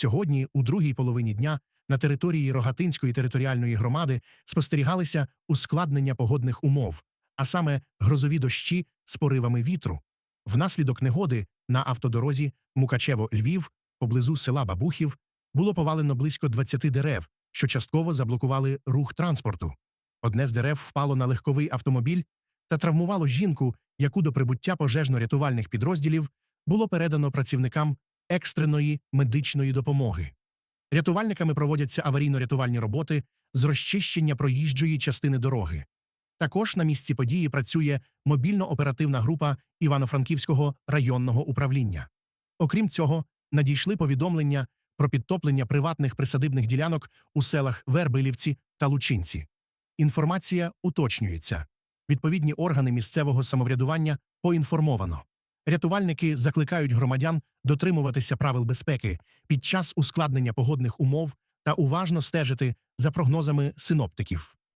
Сьогодні, у другій половині дня, на території Рогатинської територіальної громади спостерігалися ускладнення погодних умов, а саме грозові дощі з поривами вітру. Внаслідок негоди на автодорозі Мукачево-Львів, поблизу села Бабухів, було повалено близько 20 дерев, що частково заблокували рух транспорту. Одне з дерев впало на легковий автомобіль та травмувало жінку, яку до прибуття пожежно-рятувальних підрозділів було передано працівникам екстреної медичної допомоги. Рятувальниками проводяться аварійно-рятувальні роботи з розчищення проїжджої частини дороги. Також на місці події працює мобільно-оперативна група Івано-Франківського районного управління. Окрім цього, надійшли повідомлення про підтоплення приватних присадибних ділянок у селах Вербилівці та Лучинці. Інформація уточнюється. Відповідні органи місцевого самоврядування поінформовано. Рятувальники закликають громадян дотримуватися правил безпеки під час ускладнення погодних умов та уважно стежити за прогнозами синоптиків.